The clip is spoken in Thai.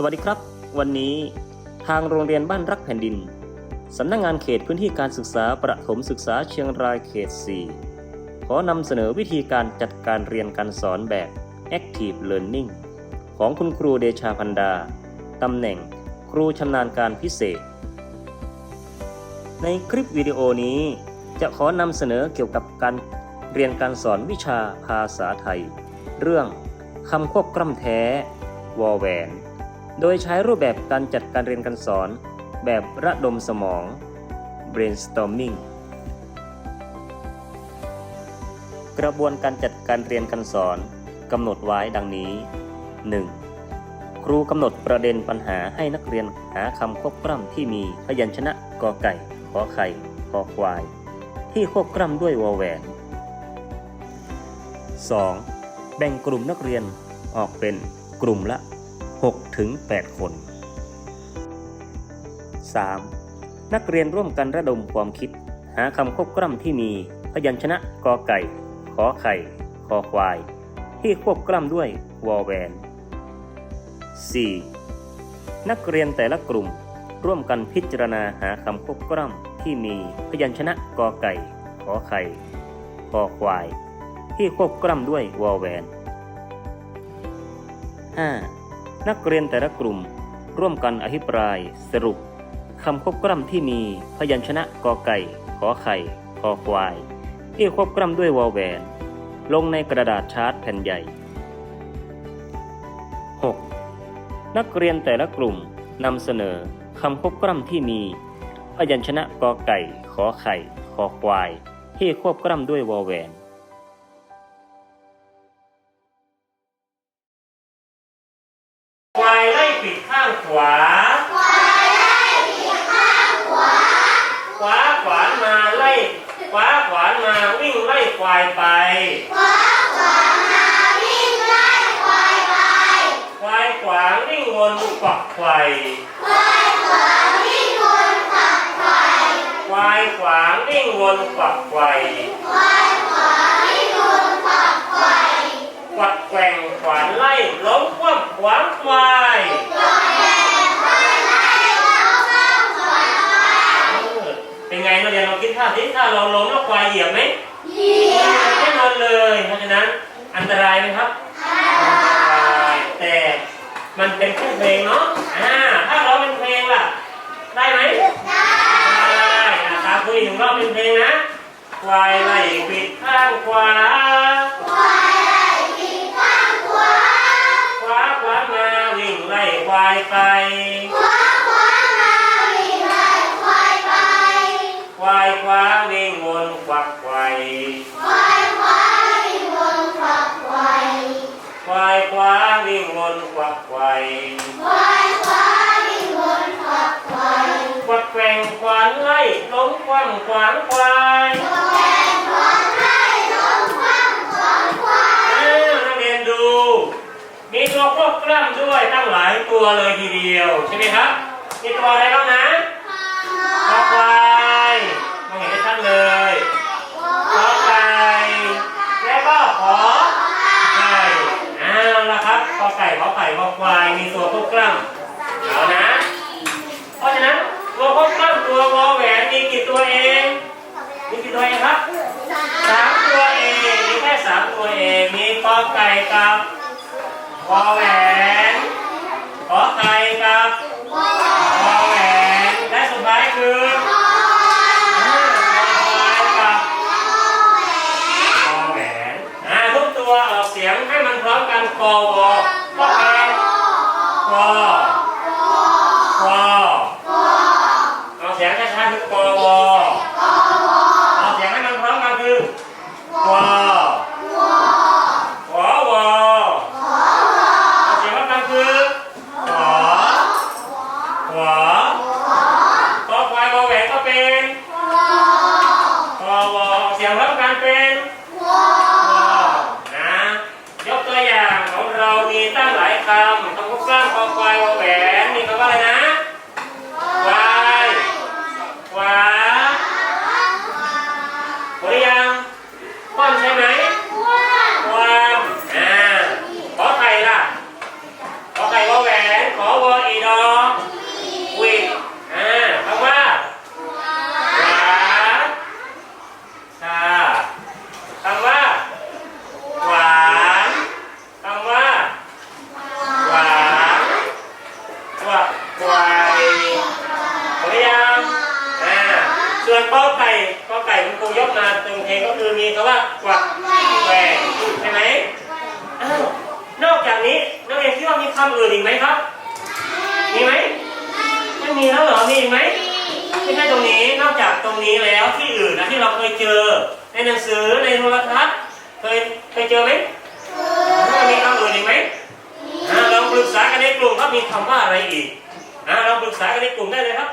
สวัสดีครับ วันนี้ทางโรงเรียนบ้านรักแผ่นดิน สำนักงงานเขตพื้นที่การศึกษาประถมศึกษาเชียงรายเขต 4 ขอนำเสนอวิธีการจัดการเรียนการสอนแบบ Active Learning ของคุณครูเดชาพันดา ตำแหน่งครูชำนาญการพิเศษ ในคลิปวิดีโอนี้จะขอนำเสนอเกี่ยวกับการเรียนการสอนวิชาภาษาไทย เรื่องคำควบกล้ำแท้ วอแหวน โดยใช้รูปแบบการจัดการเรียนการสอน แบบระดมสมอง brainstorming กระบวนการจัดการเรียนการสอนกำหนดไว้ดังนี้ 1. ครูกำหนดประเด็นปัญหาให้นักเรียนหาคำควบกล้ำที่มีพยัญชนะกอไก่ขอไข่คอควาย ที่ควบกล้ำด้วยวอแหวน 2. แบ่งกลุ่มนักเรียนออกเป็นกลุ่มละ 6ถึง8คน 3. นักเรียนร่วมกันระดมความคิด หาคำควบกล้ำที่มีพยัญชนะกอไก่ ขอไข่ คอควาย ที่ควบกล้ำด้วยวอแวน 4. นักเรียนแต่ละกลุ่มร่วมกันพิจารณาหาคำควบกล้ำที่มีพยัญชนะกอไก่ ขอไข่ คอควาย ที่ควบกล้ำด้วยวอแวน 5. นักเรียนแต่ละกลุ่ม ร่วมกันอภิปราย สรุปคำควบกล้ำที่มีพยัญชนะกอไก่ขอไข่คอควายที่ควบกล้ำด้วยวอลแวน ลงในกระดาษชาร์ตแผ่นใหญ่ 6. นักเรียนแต่ละกลุ่มนำเสนอคำควบกล้ำที่มีพยัญชนะกอไก่ขอไข่คอควายที่ควบกล้ำด้วยวอลแวน ปิดข้างขวาควาไล่ปิดข้างขวา ขวาขวานมาไล่ ขวาขวานมาวิ่งไล่ควายไป ขวาขวานมาวิ่งไล่ควายไป ควายขวางวิ่งวนฝักไข่ควายขวางวิ่งวนฝักไขว่ควายขวางวิ่งวนฝักไขว่ กวัดแกว่งขวานไล่ล้มคว่ำขวางควายเออเป็นไงนักเรียนลองคิดภาพที่ถ้าเราล้มแล้วควายเหยียบไหมเหยียบแน่นอนเลยเพราะฉะนั้นอันตรายไหมครับอันตรายแต่มันเป็นแค่เพลงเนาะอ่าถ้าเราเป็นเพลงล่ะ ได้ไหมได้อะตาคุยหนึ่งรอบเป็นเพลงนะควายไล่ปิดข้างขวา ควายไป คว้าควาวิ่งไล่ควายไป ควายคว้าวิ่งวนควักไขว่ควายคว้าวิ่งวนควักไขว่ควายคว้าวิ่งวนควักไขว่ควายคว้าวิ่งวนควักไขว่ควักแกว่งควานไล่ล้มคว่ำขวางควาย ตัวเลยทีเดียว ใช่ไหมครับ มีตัวอะไรบ้างนะคอควายมองเห็นได้ชัดเลยขอไก่แล้วก็ขอไก่เอาละครับขอไก่ขอไก่ขอควาย มีตัวควบกล้ำเอานะ เพราะฉะนั้นตัวควบกล้ำตัววอแหวนมีกี่ตัวเอง มีกี่ตัวเองครับสามตัวเอง มีแค่สามตัวเอง มีกอไก่กับวอแหวน กับวอแหวนและสุดท้ายคืออ่าขอควายกับวอแหวนอ่าทุกตัวออกเสียงให้มันพร้อมกันกอวอก็เป็นกอ Come. วนกอไก่กอไก่คุณครูยกมาตรงเพลงก็คือมีคำว่ากวักแกว่งใช่ไหมอ้าวนอกจากนี้นักเรียนคิดว่ามีคำอื่นอีกไหมครับ มีไหมไม่มีแล้วเหรอมีอีกไหมไม่ใช่ตรงนี้นอกจากตรงนี้แล้วที่อื่นนะที่เราเคยเจอในหนังสือในโทรทัศน์เคยเคยเจอไหมอ่ามีคำอื่นอีกไหมอ่าลองปรึกษากันในกลุ่มว่ามีคำว่าอะไรอีกอ่าลองปรึกษากันในกลุ่มได้เลยครับ